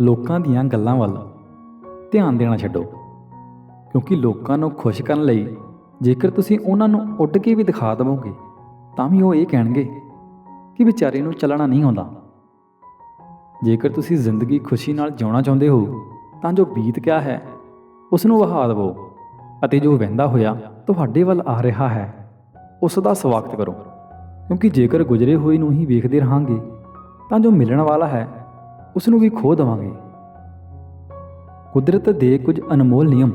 ਲੋਕਾਂ ਦੀਆਂ ਗੱਲਾਂ ਵੱਲ ਧਿਆਨ ਦੇਣਾ ਛੱਡੋ। ਕਿਉਂਕਿ ਲੋਕਾਂ ਨੂੰ ਖੁਸ਼ ਕਰਨ ਲਈ ਜੇਕਰ ਤੁਸੀਂ ਉਹਨਾਂ ਨੂੰ ਉੱਡ ਕੇ ਵੀ ਦਿਖਾ ਦੇਵੋਗੇ, ਤਾਂ ਵੀ ਉਹ ਇਹ ਕਹਿਣਗੇ ਕਿ ਵਿਚਾਰੇ ਨੂੰ ਚੱਲਣਾ ਨਹੀਂ ਆਉਂਦਾ। ਜੇਕਰ ਤੁਸੀਂ ਜ਼ਿੰਦਗੀ ਖੁਸ਼ੀ ਨਾਲ ਜਿਉਣਾ ਚਾਹੁੰਦੇ ਹੋ, ਤਾਂ ਜੋ ਬੀਤ ਗਿਆ ਹੈ ਉਸ ਨੂੰ ਵਹਾ ਦੇਵੋ ਅਤੇ ਜੋ ਵਹਿੰਦਾ ਹੋਇਆ ਤੁਹਾਡੇ ਵੱਲ ਆ ਰਿਹਾ ਹੈ ਉਸ ਦਾ ਸਵਾਗਤ ਕਰੋ। ਕਿਉਂਕਿ ਜੇਕਰ ਗੁਜ਼ਰੇ ਹੋਏ ਨੂੰ ਹੀ ਵੇਖਦੇ ਰਹਾਂਗੇ, ਤਾਂ ਜੋ ਮਿਲਣ ਵਾਲਾ ਹੈ ਉਸ ਨੂੰ ਵੀ ਖੋ ਦੇਵਾਂਗੇ। ਕੁਦਰਤ ਦੇ ਕੁਝ ਅਨਮੋਲ ਨਿਯਮ,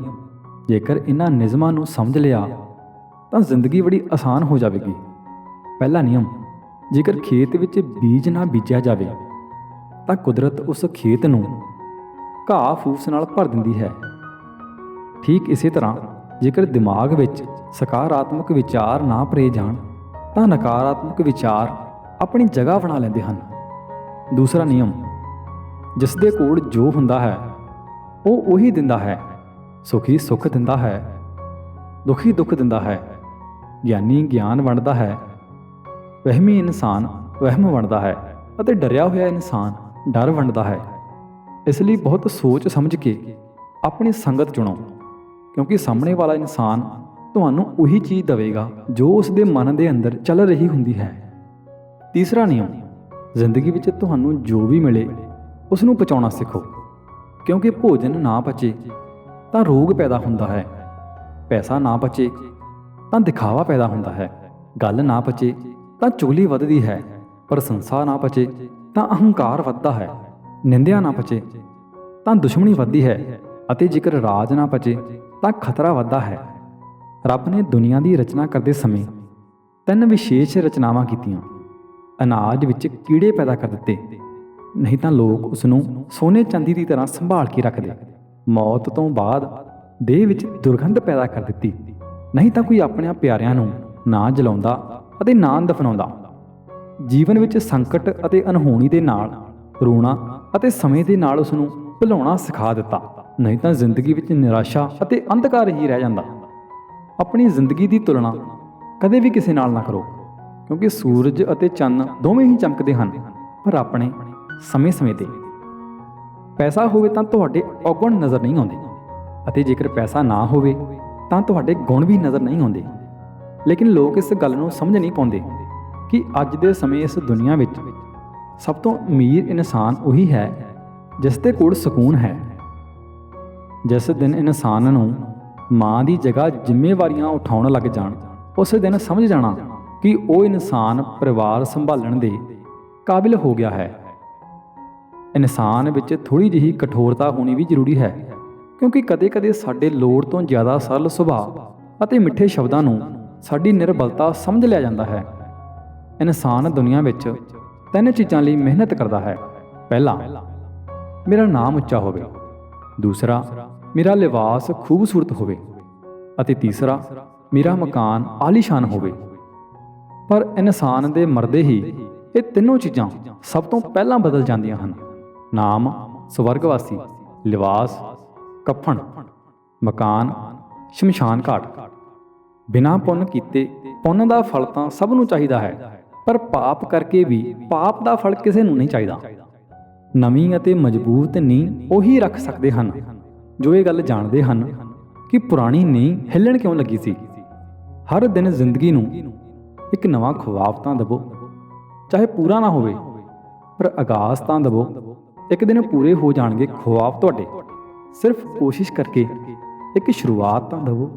ਜੇਕਰ ਇਹਨਾਂ ਨਿਯਮਾਂ ਨੂੰ ਸਮਝ ਲਿਆ, ਤਾਂ ਜ਼ਿੰਦਗੀ ਬੜੀ ਆਸਾਨ ਹੋ ਜਾਵੇਗੀ। ਪਹਿਲਾ ਨਿਯਮ, ਜੇਕਰ ਖੇਤ ਵਿੱਚ ਬੀਜ ਨਾ ਬੀਜਿਆ ਜਾਵੇ, ਤਾਂ ਕੁਦਰਤ ਉਸ ਖੇਤ ਨੂੰ ਘਾਹ ਫੂਸ ਨਾਲ ਭਰ ਦਿੰਦੀ ਹੈ। ਠੀਕ ਇਸੇ ਤਰ੍ਹਾਂ, ਜੇਕਰ ਦਿਮਾਗ ਵਿੱਚ ਸਕਾਰਾਤਮਕ ਵਿਚਾਰ ਨਾ ਭਰੇ ਜਾਣ, ਤਾਂ ਨਕਾਰਾਤਮਕ ਵਿਚਾਰ ਆਪਣੀ ਜਗ੍ਹਾ ਬਣਾ ਲੈਂਦੇ ਹਨ। ਦੂਸਰਾ ਨਿਯਮ ਜਿਸ ਦੇ ਕੋਲ ਜੋ ਹੁੰਦਾ ਹੈ, ਉਹ ਉਹੀ ਦਿੰਦਾ ਹੈ। ਸੁਖੀ ਸੁਖ ਦਿੰਦਾ ਹੈ, ਦੁਖੀ ਦੁੱਖ ਦਿੰਦਾ ਹੈ। ਗਿਆਨੀ ਗਿਆਨ ਵੰਡਦਾ ਹੈ, ਵਹਿਮੀ ਇਨਸਾਨ ਵਹਿਮ ਵੰਡਦਾ ਹੈ ਅਤੇ ਡਰਿਆ ਹੋਇਆ ਇਨਸਾਨ ਡਰ ਵੰਡਦਾ ਹੈ। ਇਸ ਲਈ ਬਹੁਤ ਸੋਚ ਸਮਝ ਕੇ ਆਪਣੀ ਸੰਗਤ ਚੁਣੋ, ਕਿਉਂਕਿ ਸਾਹਮਣੇ ਵਾਲਾ ਇਨਸਾਨ ਤੁਹਾਨੂੰ ਉਹੀ ਚੀਜ਼ ਦੇਵੇਗਾ ਜੋ ਉਸ ਦੇ ਮਨ ਦੇ ਅੰਦਰ ਚੱਲ ਰਹੀ ਹੁੰਦੀ ਹੈ। ਤੀਸਰਾ ਨਿਯਮ, ਜ਼ਿੰਦਗੀ ਵਿੱਚ ਤੁਹਾਨੂੰ ਜੋ ਵੀ ਮਿਲੇ ਉਸ ਨੂੰ ਪਚਾਉਣਾ ਸਿੱਖੋ। ਕਿਉਂਕਿ ਭੋਜਨ ਨਾ ਪਚੇ ਤਾਂ ਰੋਗ ਪੈਦਾ ਹੁੰਦਾ ਹੈ। ਪੈਸਾ ਨਾ ਪਚੇ ਤਾਂ ਦਿਖਾਵਾ ਪੈਦਾ ਹੁੰਦਾ ਹੈ। ਗੱਲ ਨਾ ਪਚੇ ਤਾਂ ਚੁਗਲੀ ਵੱਧਦੀ ਹੈ। ਪ੍ਰਸ਼ੰਸਾ ਨਾ ਪਚੇ ਤਾਂ ਅਹੰਕਾਰ ਵੱਧਦਾ ਹੈ। ਨਿੰਦਿਆ ਨਾ ਪਚੇ ਤਾਂ ਦੁਸ਼ਮਣੀ ਵੱਧਦੀ ਹੈ ਅਤੇ ਜੇਕਰ ਰਾਜ ਨਾ ਪਚੇ ਤਾਂ ਖਤਰਾ ਵੱਧਦਾ ਹੈ। ਰੱਬ ਨੇ ਦੁਨੀਆ ਦੀ ਰਚਨਾ ਕਰਦੇ ਸਮੇਂ ਤਿੰਨ ਵਿਸ਼ੇਸ਼ ਰਚਨਾਵਾਂ ਕੀਤੀਆਂ। ਅਨਾਜ ਵਿੱਚ ਕੀੜੇ ਪੈਦਾ ਕਰ ਦਿੱਤੇ। ਨਹੀਂ ਤਾਂ ਲੋਕ ਉਸ ਨੂੰ ਸੋਨੇ ਚਾਂਦੀ ਦੀ ਤਰ੍ਹਾਂ ਸੰਭਾਲ ਕੇ ਰੱਖਦੇ। ਮੌਤ ਤੋਂ ਬਾਅਦ ਦੇਹ ਵਿੱਚ ਦੁਰਗੰਧ ਪੈਦਾ ਕਰ ਦਿੱਤੀ। ਨਹੀਂ ਤਾਂ ਕੋਈ ਆਪਣੇ ਪਿਆਰਿਆਂ ਨੂੰ ਨਾ ਜਲਾਉਂਦਾ ਅਤੇ ਨਾ ਦਫਨਾਉਂਦਾ। ਜੀਵਨ ਵਿੱਚ ਸੰਕਟ ਅਤੇ ਅਨਹੋਣੀ ਦੇ ਨਾਲ ਰੋਣਾ ਅਤੇ ਸਮੇਂ ਦੇ ਨਾਲ ਉਸ ਨੂੰ ਭੁਲਾਉਣਾ ਸਿਖਾ ਦਿੱਤਾ। ਨਹੀਂ ਤਾਂ ਜ਼ਿੰਦਗੀ ਵਿੱਚ ਨਿਰਾਸ਼ਾ ਅਤੇ ਅੰਧਕਾਰ ਹੀ ਰਹਿ ਜਾਂਦਾ। ਆਪਣੀ ਜ਼ਿੰਦਗੀ ਦੀ ਤੁਲਨਾ ਕਦੇ ਵੀ ਕਿਸੇ ਨਾਲ ਨਾ ਕਰੋ, ਕਿਉਂਕਿ ਸੂਰਜ ਅਤੇ ਚੰਨ ਦੋਵੇਂ ਹੀ ਚਮਕਦੇ ਹਨ, ਪਰ ਆਪਣੇ ਸਮੇਂ-ਸਮੇਂ ਤੇ। ਪੈਸਾ ਹੋਵੇ ਤਾਂ ਤੁਹਾਡੇ ਔਗੁਣ ਨਜ਼ਰ ਨਹੀਂ ਆਉਂਦੇ। ਅਤੇ ਜੇਕਰ ਪੈਸਾ ਨਾ ਹੋਵੇ, ਤਾਂ ਤੁਹਾਡੇ ਗੁਣ ਵੀ ਨਜ਼ਰ ਨਹੀਂ ਆਉਂਦੇ। ਲੇਕਿਨ ਲੋਕ ਇਸ ਗੱਲ ਨੂੰ ਸਮਝ ਨਹੀਂ ਪਾਉਂਦੇ ਕਿ ਅੱਜ ਦੇ ਸਮੇਂ ਇਸ ਦੁਨੀਆ ਵਿੱਚ ਸਭ ਤੋਂ ਅਮੀਰ ਇਨਸਾਨ ਉਹੀ ਹੈ ਜਿਸ ਦੇ ਕੋਲ ਸਕੂਨ ਹੈ। ਜਿਸ ਦਿਨ ਇਨਸਾਨ ਨੂੰ ਮਾਂ ਦੀ ਜਗ੍ਹਾ ਜ਼ਿੰਮੇਵਾਰੀਆਂ ਉਠਾਉਣ ਲੱਗ ਜਾਣ, ਉਸ ਦਿਨ ਸਮਝ ਜਾਣਾ ਕਿ ਉਹ ਇਨਸਾਨ ਪਰਿਵਾਰ ਸੰਭਾਲਣ ਦੇ ਕਾਬਿਲ ਹੋ ਗਿਆ ਹੈ। ਇਨਸਾਨ ਵਿੱਚ ਥੋੜੀ ਜਿਹੀ ਕਠੋਰਤਾ ਹੋਣੀ ਵੀ ਜ਼ਰੂਰੀ ਹੈ, ਕਿਉਂਕਿ ਕਦੇ-ਕਦੇ ਸਾਡੇ ਲੋੜ ਤੋਂ ਜ਼ਿਆਦਾ ਸਰਲ ਸੁਭਾਅ ਅਤੇ ਮਿੱਠੇ ਸ਼ਬਦਾਂ ਨੂੰ ਸਾਡੀ ਨਿਰਬਲਤਾ ਸਮਝ ਲਿਆ ਜਾਂਦਾ ਹੈ। ਇਨਸਾਨ ਦੁਨੀਆ ਵਿੱਚ ਤਿੰਨ ਚੀਜ਼ਾਂ ਲਈ ਮਿਹਨਤ ਕਰਦਾ ਹੈ। ਪਹਿਲਾ, ਮੇਰਾ ਨਾਮ ਉੱਚਾ ਹੋਵੇ। ਦੂਸਰਾ, ਮੇਰਾ ਲਿਬਾਸ ਖੂਬਸੂਰਤ ਹੋਵੇ। ਅਤੇ ਤੀਸਰਾ, ਮੇਰਾ ਮਕਾਨ ਆਲੀਸ਼ਾਨ ਹੋਵੇ। ਪਰ ਇਨਸਾਨ ਦੇ ਮਰਦੇ ਹੀ ਇਹ ਤਿੰਨੋਂ ਚੀਜ਼ਾਂ ਸਭ ਤੋਂ ਪਹਿਲਾਂ ਬਦਲ ਜਾਂਦੀਆਂ ਹਨ। ਨਾਮ, ਸਵਰਗਵਾਸੀ, ਲਿਵਾਸ, ਕਫਨ, ਮਕਾਨ, ਸ਼ਮਸ਼ਾਨ ਘਾਟ। ਬਿਨਾ ਪੁੰਨ ਕੀਤੇ ਪੁੰਨ ਦਾ ਫਲ ਤਾਂ ਸਭ ਨੂੰ ਚਾਹੀਦਾ ਹੈ, ਪਰ ਪਾਪ ਕਰਕੇ ਵੀ ਪਾਪ ਦਾ ਫਲ ਕਿਸੇ ਨੂੰ ਨਹੀਂ ਚਾਹੀਦਾ। ਨਵੀਂ ਅਤੇ ਮਜ਼ਬੂਤ ਨੀਂਹ ਉਹੀ ਰੱਖ ਸਕਦੇ ਹਨ, ਜੋ ਇਹ ਗੱਲ ਜਾਣਦੇ ਹਨ ਕਿ ਪੁਰਾਣੀ ਨੀਂਹ ਹਿੱਲਣ ਕਿਉਂ ਲੱਗੀ ਸੀ। ਹਰ ਦਿਨ ਜ਼ਿੰਦਗੀ ਨੂੰ ਇੱਕ ਨਵਾਂ ਖੁਆਬ ਤਾਂ ਦਵੋ, ਚਾਹੇ ਪੂਰਾ ਨਾ ਹੋਵੇ, ਪਰ ਆਗਾਜ਼ ਤਾਂ ਦਵੋ। ਇੱਕ ਦਿਨ ਪੂਰੇ ਹੋ ਜਾਣਗੇ ਖੁਆਬ ਤੁਹਾਡੇ। ਸਿਰਫ ਕੋਸ਼ਿਸ਼ ਕਰਕੇ ਇੱਕ ਸ਼ੁਰੂਆਤ ਤਾਂ ਦਵੋ